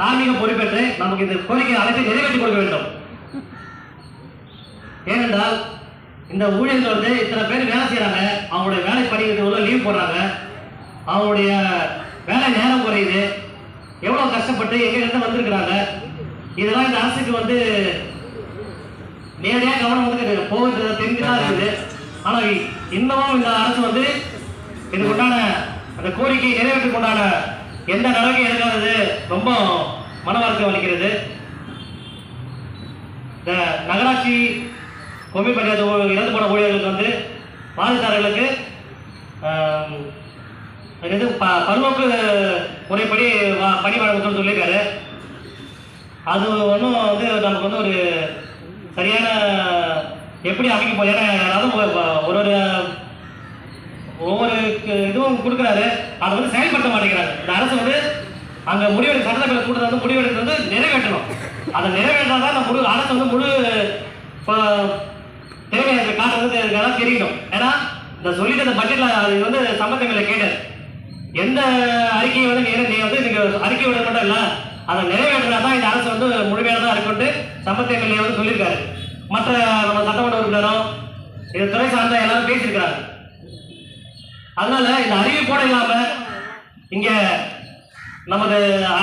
தார்மீக பொறுப்பேற்று நமக்கு இந்த கோரிக்கை அனைத்து நிறைவேற்றி கொடுக்க வேண்டும். ஏனென்றால் இந்த ஊழியர்கள் வந்து இத்தனை பேர் வேலை செய்கிறாங்க அவங்களுடைய வேலை படிக்கிறது உள்ள லீவ் போடுறாங்க. அவங்களுடைய வேலை நேரம் குறையுது. எவ்வளோ கஷ்டப்பட்டு எங்கேருந்து வந்திருக்கிறாங்க. இதெல்லாம் இந்த அரசுக்கு வந்து நேரடியாக கவனம் வந்து போகிறது தெரிஞ்சுதான் இருக்குது. ஆனால் இன்னமும் இந்த அரசு வந்து இதுக்கு உண்டான அந்த கோரிக்கை நிறைவேற்றுக்கு உண்டான எந்த நடவடிக்கை எடுக்காதது ரொம்ப மன வருத்தம் அளிக்கிறது. இந்த நகராட்சி கொம்பி பஞ்சாயத்து இறந்து போன ஊழியர்களுக்கு வந்து பாதித்தாரர்களுக்கு இது ப பல்நோக்கு முறைப்படி வ- பணி வழங்கணும்னு சொல்லியிருக்காரு. அது ஒன்றும் வந்து நமக்கு வந்து ஒரு சரியான எப்படி அமைக்க போகுது? ஏன்னா யாராவது ஒரு ஒரு ஒரு ஒவ்வொரு இதுவும் கொடுக்குறாரு. அதை வந்து செயல்படுத்த மாட்டேங்கிறார். இந்த அரசு வந்து அங்கே முடிவெடு சட்டசபையில் கூட்டத்தை வந்து முடிவெடுக்கிறது வந்து நிறைவேற்றணும். அதை நிறைவேற்றினா தான் அந்த முழு அரசு வந்து முழு தேவையான தேவையை காட்டுறது இதெல்லாம் தெரியணும் ஏன்னா இந்த சொல்லிட்டு இந்த பட்ஜெட்டில் அது வந்து சம்பந்தங்களை கேட்டார். எந்த அறிக்கையை வந்து நீ நீ வந்து நீங்கள் அறிக்கை விட மட்டும் இல்லை அதை நிறைவேற்றினா தான் இந்த அரசு வந்து முழுமையானதாக இருக்கும்ட்டு சம்பத்த எம்எல்ஏ வந்து சொல்லியிருக்காரு. மற்ற நம்ம சட்டமன்ற உறுப்பினரும் இது துறை சார்ந்த எல்லாரும் பேசியிருக்கிறாங்க. அதனால இந்த அறிவிப்போட இல்லாம இங்க நமது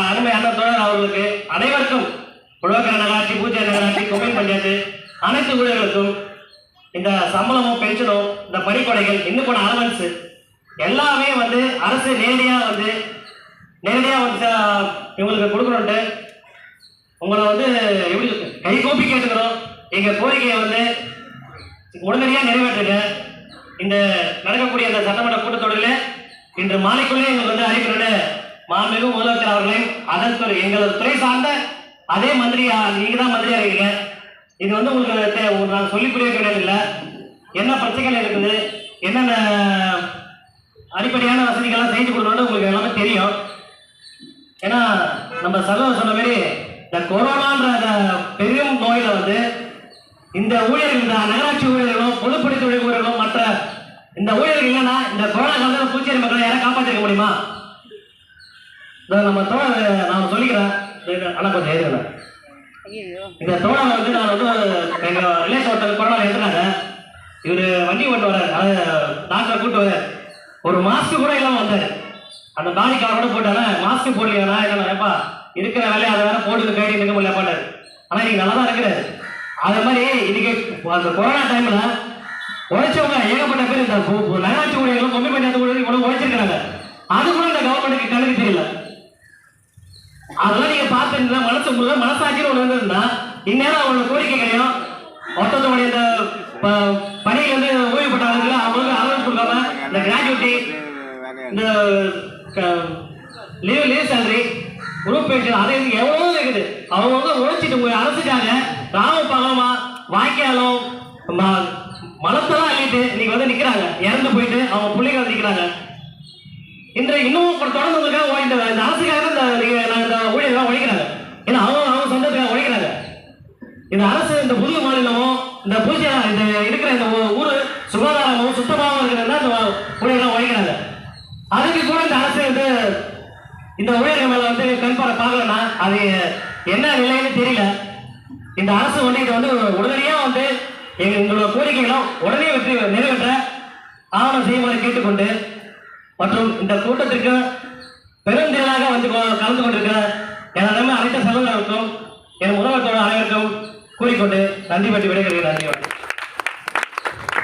அருமை அண்ணன் அவர்களுக்கு அனைவருக்கும் உழவக்கர நகராட்சி பூஜை நகராட்சி கொம்மின் பஞ்சாயத்து அனைத்து ஊழியர்களுக்கும் இந்த சம்பளமும் பென்ஷனும் இந்த பணிக்கொடைகள் இன்னும் போன அலவன்ஸ் எல்லாமே வந்து அரசு நேரடியா வந்து நேரடியா வந்து இவங்களுக்கு கொடுக்கணுன்ட்டு உங்களை வந்து எப்படி கை கேட்டுக்கிறோம். எங்க கோரிக்கையை வந்து உடனடியாக நிறைவேற்றுங்க. இந்த நடக்கக்கூடிய அந்த சட்டமன்ற கூட்டத்தொடரில் இன்று மாலைக்குள்ளே எங்களுக்கு வந்து அறிவிக்கணும்னு மாண்புமிகு முதலமைச்சர் அவர்களையும் அதன் துறை எங்களது துறை சார்ந்த அதே மந்திரியா நீங்க தான் மந்திரியா இருக்கீங்க இது வந்து உங்களுக்கு நான் சொல்லி புரிய கிடையாது இல்லை. என்ன பிரச்சனைகள் இருக்குது? என்னென்ன அடிப்படையான வசதிகள்லாம் செஞ்சு கொடுக்கணும்னு உங்களுக்கு எல்லாமே தெரியும். ஏன்னா நம்ம சகோதரர் சொன்ன மாதிரி இந்த கொரோனான்ற அந்த பெரும் நோயில் வந்து இந்த ஊழியர்கள் இந்த நகராட்சி ஊழியர்களும் பொதுப்பணி ஊழியர்களும் இந்த ஊழியர்கள் இல்லைன்னா இந்த கொரோனா காலத்தில் பூச்சேரி மக்களை யாரும் காப்பாற்றிருக்க முடியுமா? இதை நம்ம தோழர் நான் சொல்லிக்கிறேன். அண்ணா கொஞ்சம் எழுதுறேன் இந்த தோழரை வந்து நான் வந்து எங்க ரிலேஷன் ஒருத்தர் கொரோனா எடுத்துனாங்க இவர் வண்டி ஓட்டு வர்றாரு. அது டாக்டரை கூட்டு வர்றாரு. ஒரு மாஸ்க் கூட இல்லாம வந்தாரு. அந்த பாடி கவரோட போட்டாங்க. மாஸ்க் போடலையா என்ன ஏப்பா இருக்கிற வேலையை அதை வேற போட்டு கைடி நிற்க முடியல பாட்டாரு. ஆனா நீங்க நல்லா தான் இருக்கிறாரு. அதே மாதிரி இன்னைக்கு அந்த கொரோனா டைம்ல உழைச்சவங்க ஏகப்பட்ட பேர் இந்த நகராட்சி ஊழியர்களும் கொம்பி பஞ்சாயத்து ஊழியர்கள் இவ்வளவு உழைச்சிருக்காங்க அது கூட இந்த கவர்மெண்ட்டுக்கு கணக்கு தெரியல. அதெல்லாம் நீங்க பார்த்துருந்தா மனசு உங்களுக்கு மனசாட்சியில் ஒன்று இருந்திருந்தா இந்நேரம் அவங்களோட கோரிக்கைகளையும் ஒருத்தவங்களுடைய இந்த ப- வந்து இருந்து ஓய்வு பெற்றவங்களுக்கு அவங்களுக்கு ஆதரவு கொடுக்காம இந்த கிராஜுவேட்டி இந்த leave leave salary group pension அது எவ்வளவு இருக்குது. அவங்க வந்து உழைச்சிட்டு போய் அரசுக்காக ராம பகமா வாய்க்காலும் ம- இன்னைக்கு வந்து நிக்கிறாங்க. இறந்து போயிட்டு அவங்க பிள்ளைங்க வந்து நிக்கிறாங்க. இன்றைய இன்னும் ஒரு தொடர்ந்து வந்திருக்காங்க இந்த இந்த அரசுக்காக இந்த நீங்க நான் இந்த ஊழியர்கள் உழைக்கிறாங்க. ஏன்னா அவங்க அவங்க சொந்தத்துக்காக உழைக்கிறாங்க. இந்த அரசு இந்த புதிய மாநிலமும் இந்த பூஜை இந்த இருக்கிற இந்த ஊர் ஊரு சுகாதாரமும் சுத்தமாகவும் இருக்கிறதா இந்த ஊழியர்கள் உழைக்கிறாங்க. அதுக்கு கூட இந்த அரசு வந்து இந்த ஊழியர்கள் மேல வந்து கண்பார பார்க்கலன்னா அது என்ன நிலைன்னு தெரியல. இந்த அரசு வந்து இதை வந்து உடனடியாக வந்து எங்க எங்களோட கோரிக்கைகளும் உடனே வெற்றி நிறைவேற்ற ஆவணம் செய்யுமாறு கேட்டுக்கொண்டு மற்றும் இந்த கூட்டத்திற்கு பெருந்திரளாக வந்து கலந்து கொண்டிருக்கிற எனது அனைத்து சகோதரர்களுக்கும் என் முதல்வர் அனைவருக்கும் கூறிக்கொண்டு நன்றி பற்றி விடைபெறுகிறேன். நன்றி